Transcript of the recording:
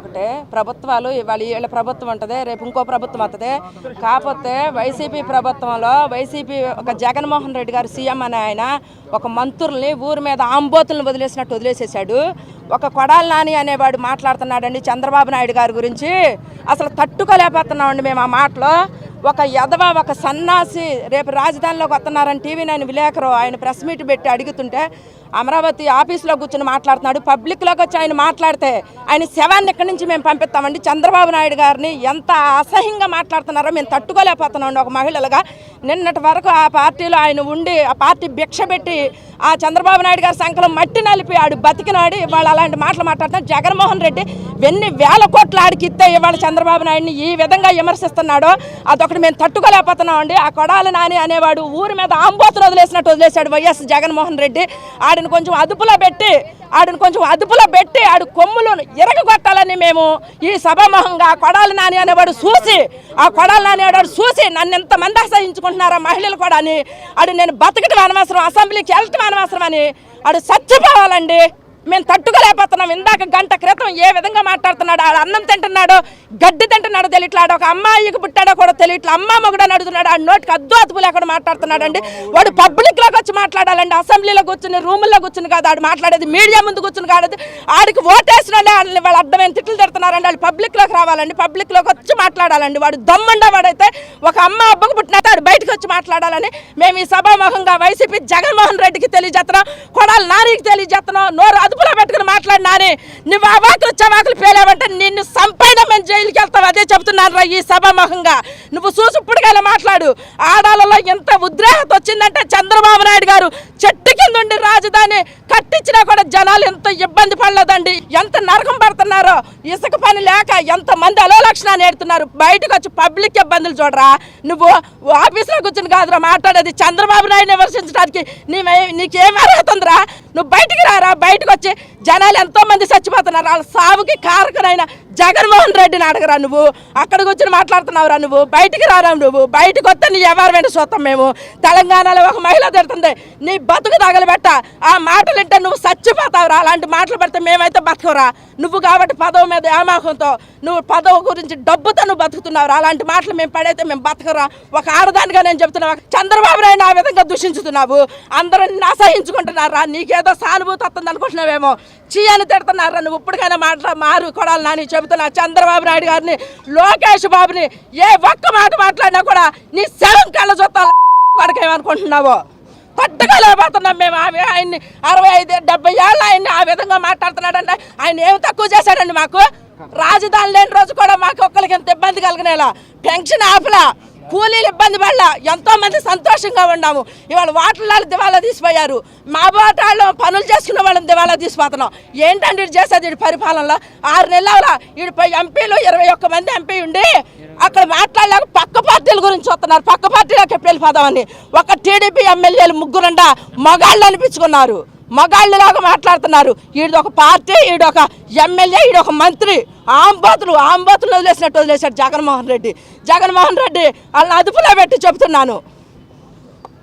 ఒకటే. ప్రభుత్వాలు ఇవాళ వీళ్ళ ప్రభుత్వం ఉంటుంది రేపు ఇంకో ప్రభుత్వం వస్తుంది కాకపోతే వైసీపీ ప్రభుత్వంలో వైసీపీ ఒక జగన్మోహన్ రెడ్డి గారు సీఎం అనే ఆయన ఒక మంత్రుల్ని ఊరి మీద ఆంబోతులను వదిలేసినట్టు వదిలేసేసాడు ఒక కొడాలి నాని అనేవాడు మాట్లాడుతున్నాడండి చంద్రబాబు నాయుడు గారి గురించి. అసలు తట్టుకోలేకపోతున్నామండి మేము ఆ మాటలో. ఒక యదవ ఒక సన్నాసి రేపు రాజధానిలోకి వస్తున్నారని టీవీ నైన్ విలేకరు ఆయన ప్రెస్ మీట్ పెట్టి అడుగుతుంటే అమరావతి ఆఫీస్లో కూర్చొని మాట్లాడుతున్నాడు. పబ్లిక్లోకి వచ్చి ఆయన మాట్లాడితే ఆయన శవాన్ని ఇక్కడి నుంచి మేము పంపిస్తామండి. చంద్రబాబు నాయుడు గారిని ఎంత అసహ్యంగా మాట్లాడుతున్నారో మేము తట్టుకోలేకపోతున్నామండి. ఒక మహిళలుగా నిన్నటి వరకు ఆ పార్టీలో ఆయన ఉండి ఆ పార్టీ భిక్ష పెట్టి ఆ చంద్రబాబు నాయుడు గారి సంకలం మట్టి నలిపి ఆడు బతికినాడు ఇవాళ అలాంటి మాటలు మాట్లాడుతున్నాడు జగన్మోహన్ రెడ్డి ఎన్ని వేల కోట్ల ఆడికి ఇస్తే ఇవాళ చంద్రబాబు నాయుడిని ఈ విధంగా విమర్శిస్తున్నాడో అదొకటి మేము తట్టుకోలేకపోతున్నామండి. ఆ కొడాలి నాని అనేవాడు ఊరి మీద ఆంబోతులు వదిలేసినట్టు వదిలేశాడు వైఎస్ జగన్మోహన్ రెడ్డి. ఆడిని కొంచెం అదుపులో పెట్టి ఆడిని కొంచెం అదుపులో పెట్టి ఆడు కొమ్ములు ఎరగొట్టాలని మేము ఈ సభామోహంగా ఆ కొడాలి నాని అనేవాడు చూసి ఆ కొడాలి నాని అనేవాడు చూసి నన్ను ఎంతమంది అసహించుకుంటున్నారా మహిళలు కూడా అని. ఆడు నేను బతకటం అనవసరం అసెంబ్లీకి వెళ్ళటం అనవసరం అని. ఆడు చచ్చిపోవాలండి. మేము తట్టుకోలేకపోతున్నాం. ఇందాక గంట క్రితం ఏ విధంగా మాట్లాడుతున్నాడు? ఆడ అన్నం తింటున్నాడో గడ్డి తింటున్నాడో తెలియట్లాడు ఒక అమ్మాయికి పుట్టాడో కూడా తెలియట్లే? అమ్మ మొగుడని అడుగుతున్నాడు. ఆ నోటికి అద్దు అదుపు లేకుండా మాట్లాడుతున్నాడండి. వాడు పబ్లిక్లోకి వచ్చి మాట్లాడాలండి. అసెంబ్లీలో కూర్చుని రూముల్లో కూర్చుని కాదు. ఆడు మాట్లాడేది మీడియా ముందు కూర్చుని కాదు ఆడికి ఓటేసిన వాళ్ళని వాళ్ళు అడ్డమైన తిట్లు తిడుతున్నారండి. వాళ్ళు పబ్లిక్లోకి రావాలండి. పబ్లిక్లోకి వచ్చి మాట్లాడాలండి. వాడు దమ్ముండ వాడైతే ఒక అమ్మ అబ్బకు పుట్టిన ఆడు బయటకు వచ్చి మాట్లాడాలని మేము ఈ సభాముఖంగా వైసీపీ జగన్మోహన్ రెడ్డికి తెలియజేస్తున్నాం కొడాలి నానికి తెలియజేస్తున్నాం నోరు అదుపులో పెట్టుకుని మాట్లాడినాని నువ్వు అవాకులు చవాకులు పేలేవంటే నిన్ను సంపైన మేము జైలుకి వెళ్తాం అదే చెబుతున్నాను రా ఈ సభాముఖంగా. నువ్వు చూసి ఇప్పటికైనా మాట్లాడు. ఆడాలలో ఎంత ఉద్రేహత వచ్చిందంటే చంద్రబాబు నాయుడు గారు చెట్టు కింద ఉండి రాజధాని కట్టించినా కూడా జనాలు ఎంత ఇబ్బంది పడలేదండి. ఎంత నరకం పడుతున్నారో ఇసుక పని లేక ఎంత మంది అలో లక్షణాన్ని ఏడుతున్నారు బయటకు వచ్చి పబ్లిక్ ఇబ్బందులు చూడరా. నువ్వు ఆఫీస్లో కూర్చుని కాదురా మాట్లాడేది చంద్రబాబు నాయుడు విమర్శించడానికి నీవే నీకేం అర్హత ఉందిరా? నువ్వు బయటికి రారా? బయటకు వచ్చి జనాలు ఎంతోమంది చచ్చిపోతున్నారు. వాళ్ళ సావుకి కారకునైన జగన్మోహన్ రెడ్డిని అడగరా నువ్వు? అక్కడికి వచ్చి మాట్లాడుతున్నావురా నువ్వు? బయటికి రారా నువ్వు? బయటకు వస్తే నీ ఎవరు చూస్తాం మేము? తెలంగాణలో ఒక మహిళ తిడుతుంది. నీ బతుకు తగలబెట్ట. ఆ మాటలు ఇంటే నువ్వు చచ్చిపోతావురా. అలాంటి మాటలు పెడితే మేమైతే బతకరా నువ్వు కాబట్టి పదవి మీద ఏమాకంతో నువ్వు పదవి గురించి డబ్బుతో నువ్వు బతుకుతున్నావురా. అలాంటి మాటలు మేము పడైతే మేము బతకరా. ఒక ఆడదానిగా నేను చెప్తున్నా. చంద్రబాబు నాయుడు ఆ విధంగా దూషించుతున్నావు. అందరూ నాసహించుకుంటున్నారా నీకే ఏదో సానుభూతి వస్తుంది అనుకుంటున్నావేమో చీ అని నువ్వు? ఇప్పటికైనా మాట్లా మారు కొడాలి నాని చెబుతున్నా. చంద్రబాబు నాయుడు గారిని లోకేష్ బాబుని ఏ ఒక్క మాట మాట్లాడినా కూడా నీ శవం కళ్ళ చూస్తాను పడకేమనుకుంటున్నావో పట్టుకోలేకపోతున్నాం మేము. ఆమె ఆయన్ని అరవై ఐదు డెబ్బై ఏళ్ళు ఆయన్ని ఆ విధంగా మాట్లాడుతున్నాడంటే ఆయన ఏమి తక్కువ చేశాడండి మాకు? రాజధాని లేని రోజు కూడా మాకు ఒక్కరికి ఎంత ఇబ్బంది కలిగినేలా పెన్షన్ ఆపలా. కూలీలు ఇబ్బంది పడలా. ఎంతో మంది సంతోషంగా ఉన్నాము. ఇవాళ వాటర్లాలు దివాలా తీసిపోయారు. మా బాటాళ్ళు పనులు చేసుకునే వాళ్ళని దివాలా తీసిపోతున్నాం. ఏంటంటే ఇటు చేసేది వీడి పరిపాలనలో? ఆరు నెలల వీడి ఎంపీలు ఇరవై ఒక్క మంది ఎంపీ ఉండి అక్కడ మాట్లాడలేక పక్క పార్టీల గురించి వస్తున్నారు పక్క పార్టీలోకి వెళ్ళిపోదామని. ఒక టీడీపీ ఎమ్మెల్యేలు ముగ్గురుండా మగాళ్ళు అనిపించుకున్నారు. మగాళ్ళలాగా మాట్లాడుతున్నారు. ఈడు ఒక పార్టీ ఈడు ఒక ఎమ్మెల్యే ఈడు ఒక మంత్రి. ఆంబోతులు ఆంబోతులు వదిలేసినట్టు వదిలేశాడు జగన్మోహన్ రెడ్డి. జగన్మోహన్ రెడ్డి వాళ్ళని అదుపులో పెట్టి చెబుతున్నాను